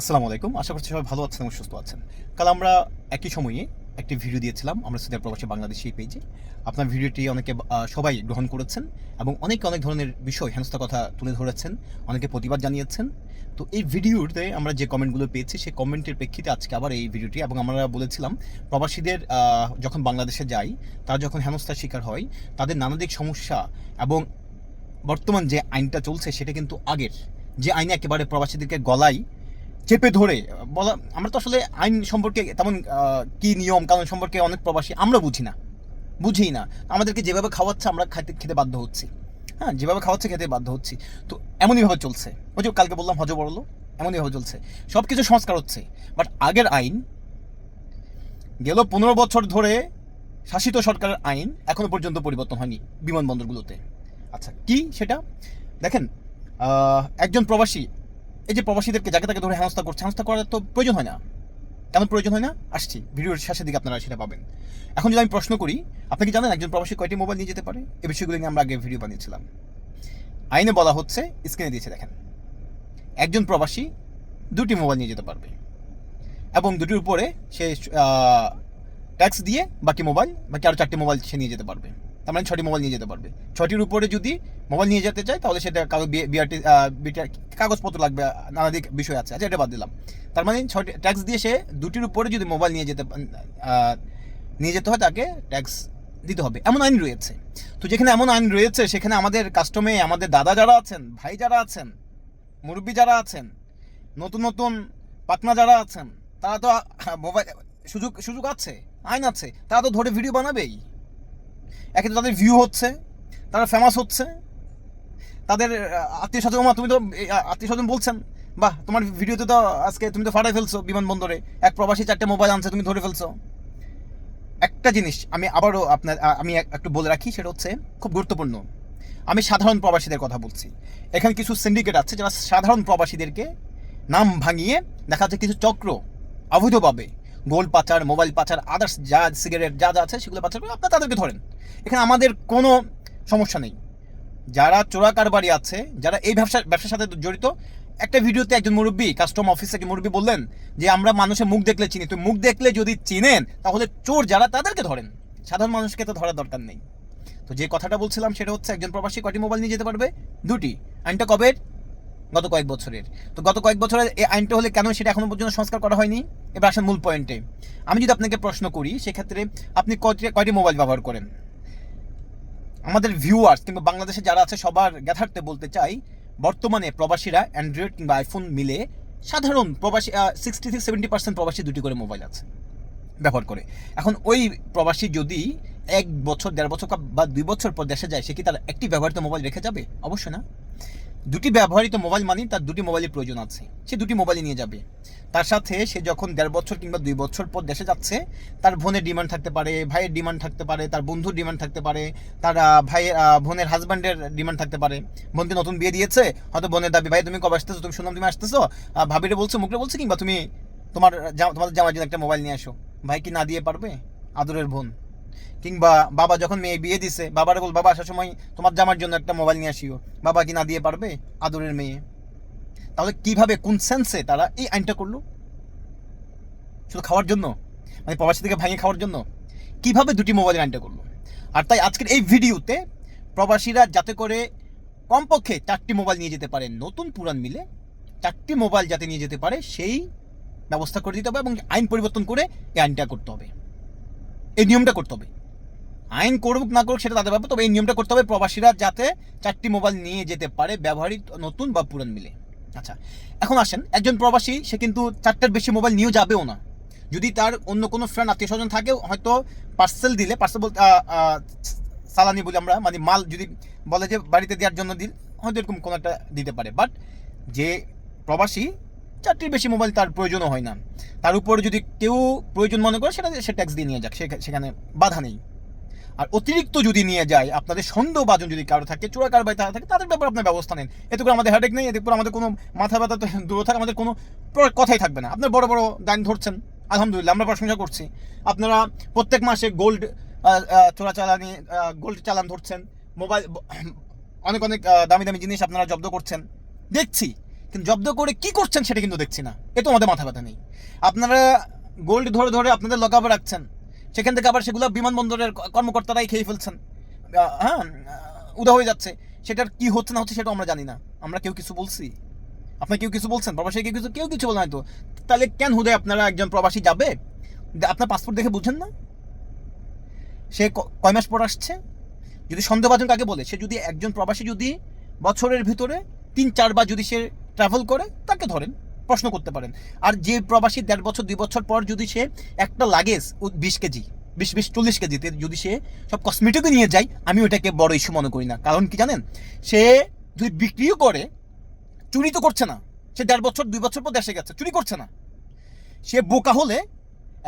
আসসালামু আলাইকুম। আশা করছি সবাই ভালো আছেন এবং সুস্থ আছেন। কাল আমরা একই সময়ে একটি ভিডিও দিয়েছিলাম, আমরা সুদের প্রবাসী বাংলাদেশি পেজে আপনার ভিডিওটি অনেকে সবাই গ্রহণ করেছেন এবং অনেকে, অনেক ধরনের বিষয়, হেনস্থা কথা তুলে ধরেছেন, অনেকে প্রতিবাদ জানিয়েছেন। তো এই ভিডিওতে আমরা যে কমেন্টগুলো পেয়েছি, সেই কমেন্টের প্রেক্ষিতে আজকে আবার এই ভিডিওটি এবং আমরা বলেছিলাম, প্রবাসীদের যখন বাংলাদেশে যাই, তারা যখন হেনস্থার শিকার হয়, তাদের নানাদিক সমস্যা এবং বর্তমান যে আইনটা চলছে, সেটা কিন্তু আগের। যে আইনে একেবারে প্রবাসীদেরকে গলায় চেপে ধরে, বলা, আমরা তো আসলে আইন সম্পর্কে তেমন কি নিয়ম, কানুন সম্পর্কে অনেক প্রবাসী আমরা বুঝি না। বুঝি না। আমাদেরকে যেভাবে খাওয়াচ্ছে, আমরা খাইতে, খেতে বাধ্য হচ্ছি। হ্যাঁ যেভাবে খাওয়াচ্ছে, খেতে বাধ্য হচ্ছি। তো এমনইভাবে চলছে। ওই যে কালকে বললাম হজ বড়লো এমনইভাবে চলছে। সব কিছু সংস্কার হচ্ছে। বাট আগের আইন, গেল পনেরো বছর ধরে শাসিত সরকারের আইন এখনও পর্যন্ত পরিবর্তন হয়নি বিমানবন্দরগুলোতে। আচ্ছা কি সেটা? দেখেন একজন প্রবাসী এই যে প্রবাসীদেরকে যাকে তাকে ধরে হেনস্থা করছে, হেনস্থা করার তো প্রয়োজন হয় না। কেন প্রয়োজন হয় না? আসছি। ভিডিওর শেষের দিকে আপনারা সেটা পাবেন। এখন যদি আমি প্রশ্ন করি, আপনি কি জানেন একজন প্রবাসী কয়টি মোবাইল নিয়ে যেতে পারে? এই বিষয়গুলো নিয়ে আমরা আগে ভিডিও বানিয়েছিলাম। আইনে বলা হচ্ছে, স্ক্রিনে দিয়েছে, দেখেন। একজন প্রবাসী দুটি মোবাইল নিয়ে যেতে পারবে এবং দুটির উপরে সে ট্যাক্স দিয়ে বাকি মোবাইল, বাকি আরও চারটি মোবাইল সে নিয়ে যেতে পারবে। তার মানে ছটি মোবাইল নিয়ে যেতে পারবে। ছটির উপরে যদি মোবাইল নিয়ে যেতে চায়, তাহলে সেটা কাগজ বিআরটি কাগজপত্র লাগবে, নানাদিক বিষয় আছে আচ্ছা এটা বাদ দিলাম। তার মানে ছটি ট্যাক্স দিয়ে সে দুটির উপরে যদি মোবাইল নিয়ে যেতে নিয়ে যেতে হয়, তাকে ট্যাক্স দিতে হবে। এমন আইন রয়েছে। তো যেখানে এমন আইন রয়েছে, সেখানে আমাদের কাস্টমে আমাদের দাদা যারা আছেন, ভাই যারা আছেন, মুরব্বী যারা আছেন, নতুন নতুন পাকনা যারা আছেন, তারা তো মোবাইল, সুযোগ সুযোগ আছে, আইন আছে, তারা তো ধরে ভিডিও বানাবেই। একে তো তাদের ভিউ হচ্ছে, তারা ফেমাস হচ্ছে, তাদের আত্মীয় স্বজন তুমি তো আত্মীয় স্বজন বলছেন, বাহ, তোমার ভিডিওতে তো আজকে তুমি তো ফাটাই ফেলছো বিমানবন্দরে, এক প্রবাসী চারটে মোবাইল আনছে, তুমি ধরে ফেলছো। একটা জিনিস আমি আবারও আপনার আমি একটু বলে রাখি, সেটা হচ্ছে খুব গুরুত্বপূর্ণ। আমি সাধারণ প্রবাসীদের কথা বলছি। এখানে কিছু সিন্ডিকেট আছে, যারা সাধারণ প্রবাসীদেরকে নাম ভাঙিয়ে দেখা যাচ্ছে কিছু চক্র অবৈধভাবে গোল পাচার, মোবাইল পাচার আদার্স যা সিগারেট যা যা আছে সেগুলো পাচার করে আপনার তাদেরকে ধরেন। এখানে আমাদের কোনো সমস্যা নেই। যারা চোরা কারবারি আছে, যারা এই ব্যবসা, ব্যবসার সাথে জড়িত, একটা ভিডিওতে একজন মুরব্বী কাস্টম অফিস থেকে মুরব্বী বললেন যে, আমরা মানুষের মুখ দেখলে চিনি। তো মুখ দেখলে যদি চিনেন, তাহলে চোর যারা, তাদেরকে ধরেন। সাধারণ মানুষকে তো ধরার দরকার নেই। তো যে কথাটা বলছিলাম, সেটা হচ্ছে একজন প্রবাসী কয়টি মোবাইল নিয়ে যেতে পারবে? দুটি। আইনটা কবে? গত কয়েক বছরের। তো গত কয়েক বছরের এই আইনটা হলে কেন সেটা এখনও পর্যন্ত সংস্কার করা হয়নি? এবার আসেন মূল পয়েন্টে। আমি যদি আপনাকে প্রশ্ন করি, সেক্ষেত্রে আপনি কয়টি কয়টি মোবাইল ব্যবহার করেন? আমাদের ভিউয়ার্স কিংবা বাংলাদেশে যারা আছে, সবার জ্ঞাতার্থে বলতে চাই, বর্তমানে প্রবাসীরা অ্যান্ড্রয়েড কিংবা আইফোন মিলে সাধারণ প্রবাসী সিক্সটি থেকে সেভেন্টি পার্সেন্ট প্রবাসী দুটি করে মোবাইল আছে, ব্যবহার করে। এখন ওই প্রবাসী যদি এক বছর, দেড় বছর বা দুই বছর পর দেশে যায়, সে কি তার একটি ব্যবহৃত মোবাইল রেখে যাবে? অবশ্যই না। দুটি ব্যবহৃত মোবাইল মানে তার দুটি মোবাইলের প্রয়োজন আছে। সে দুটি মোবাইল নিয়ে যাবে। তার সাথে সে যখন দেড় বছর কিংবা দুই বছর পর দেশে যাচ্ছে, তার বোনের ডিমান্ড থাকতে পারে, ভাইয়ের ডিমান্ড থাকতে পারে, তার বন্ধুর ডিমান্ড থাকতে পারে, তার ভাইয়ের বোনের হাজব্যান্ডের ডিমান্ড থাকতে পারে। বোনকে নতুন বিয়ে দিয়েছে, হয়তো বোনের দাবি, ভাই, তুমি কবে আসতেছো? তুমি শুনলাম তুমি আসতেছো? ভাবিরে বলছো মুখে বলছো কিংবা তুমি তোমার তোমাদের জামার জন্য একটা মোবাইল নিয়ে আসো। ভাই কি না দিয়ে পারবে? আদরের বোন। কিংবা বাবা যখন মেয়ে বিয়ে দিছে, বাবার বল বাবা, আসার সময় তোমার জামার জন্য একটা মোবাইল নিয়ে আসিও। বাবা কি না দিয়ে পারবে? আদরের মেয়ে। তাহলে কীভাবে, কোন সেন্সে তারা এই আইনটা করল? শুধু খাওয়ার জন্য? মানে প্রবাসী থেকে ভাঙিয়ে খাওয়ার জন্য? কীভাবে দুটি মোবাইলের আইনটা করল? আর তাই আজকের এই ভিডিওতে প্রবাসীরা যাতে করে কমপক্ষে চারটি মোবাইল নিয়ে যেতে পারে, নতুন পুরান মিলে চারটি মোবাইল যাতে নিয়ে যেতে পারে, সেই ব্যবস্থা করে দিতে হবে এবং আইন পরিবর্তন করে এই আইনটা করতে হবে। এই নিয়মটা করতে হবে। আইন করুক না করুক সেটা তাদের ব্যাপার, তবে এই নিয়মটা করতে হবে প্রবাসীরা যাতে চারটি মোবাইল নিয়ে যেতে পারে ব্যবহারিক নতুন বা পুরান মিলে। আচ্ছা এখন আসেন, একজন প্রবাসী, সে কিন্তু চারটার বেশি মোবাইল নিয়েও যাবেও না। যদি তার অন্য কোনো ফ্রেন্ড আত্মীয় স্বজন থাকে, হয়তো পার্সেল দিলে পার্সেল বলতে সালানি বলি আমরা মানে মাল যদি বলে যে বাড়িতে দেওয়ার জন্য দিল হয়তো এরকম কোনো একটা দিতে পারে। বাট যে প্রবাসী চারটির বেশি মোবাইল তার প্রয়োজনও হয় না। তার উপরে যদি কেউ প্রয়োজন মনে করে, সেটা সে ট্যাক্স দিয়ে নিয়ে যাক। সেখানে বাধা নেই। আর অতিরিক্ত যদি নিয়ে যায়, আপনাদের সন্দেহভাজন যদি কারও থাকে চোরা কারবাই তারা থাকে, তাদের ব্যাপারে আপনার ব্যবস্থা নেন। এতে করে আমাদের হেডেক নেই, এতে করে আমাদের কোনো মাথা ব্যথা তো দূর থাকে, আমাদের কোনো কথাই থাকবে না। আপনার বড় বড় দান ধরছেন, আলহামদুলিল্লাহ, আমরা প্রশংসা করছি। আপনারা প্রত্যেক মাসে গোল্ড চোরা চালানি গোল্ড চালান ধরছেন। মোবাইল অনেক অনেক দামি দামি জিনিস আপনারা জব্দ করছেন। দেখছি। কিন্তু জব্দ করে কি করছেন সেটা কিন্তু দেখছি না। এ তো আমাদের মাথা ব্যথা নেই। আপনারা গোল্ড ধরে ধরে আপনাদের লকাপে রাখছেন। সেখান থেকে আবার সেগুলো বিমানবন্দরের কর্মকর্তারাই খেয়ে ফেলছেন। হ্যাঁ উদা হয়ে যাচ্ছে। সেটার কি হচ্ছে না হচ্ছে সেটা আমরা জানি না। আমরা কেউ কিছু বলছি? আপনার কেউ কিছু বলছেন? প্রবাসী কেউ কিছু কেউ কিছু বলে নাই তো। তাহলে কেন হুদে আপনারা একজন প্রবাসী যাবে? আপনার পাসপোর্ট দেখে বুঝেন না? সে কয় মাস পর আসছে? যদি সন্দেহভাজন কাকে বলে? সে যদি একজন প্রবাসী যদি বছরের ভিতরে তিন, চারবার যদি সে ট্রাভেল করে, তাকে ধরেন, প্রশ্ন করতে পারেন। আর যে প্রবাসী দেড় বছর, দুই বছর পর যদি সে একটা লাগেজ বিশ কেজি, বিশ বিশ, চল্লিশ কেজিতে যদি সে সব কসমেটিকও নিয়ে যায়, আমি ওটাকে বড় ইস্যু মনে করি না। কারণ কি জানেন? সে যদি বিক্রিও করে, চুরি তো করছে না। সে দেড় বছর, দুই বছর পর দেশে গেছে, চুরি করছে না। সে বোকা হলে,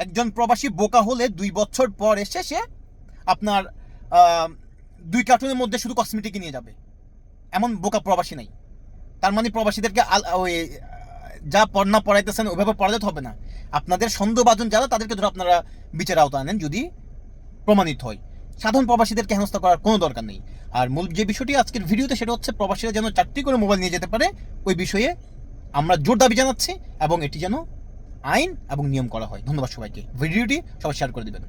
একজন প্রবাসী বোকা হলে দুই বছর পর এসে সে আপনার দুই কার্টুনের মধ্যে শুধু কসমেটিক নিয়ে যাবে। এমন বোকা প্রবাসী নাই। তার মানে প্রবাসীদেরকে ওই, যা পড়না পড়াইতেছেন, ওইভাবে পড়াতে হবে না। আপনাদের সন্দেহবাজন যারা, তাদেরকে ধরে আপনারা বিচার আওতা আনেন, যদি প্রমাণিত হয়। সাধারণ প্রবাসীদেরকে হেনস্থা করার কোনো দরকার নেই। আর মূল যে বিষয়টি আজকের ভিডিওতে, সেটা হচ্ছে প্রবাসীরা যেন চারটি করে মোবাইল নিয়ে যেতে পারে, ওই বিষয়ে আমরা জোর দাবি জানাচ্ছি এবং এটি যেন আইন এবং নিয়ম করা হয়। ধন্যবাদ সবাইকে। ভিডিওটি সবাই শেয়ার করে দিবেন।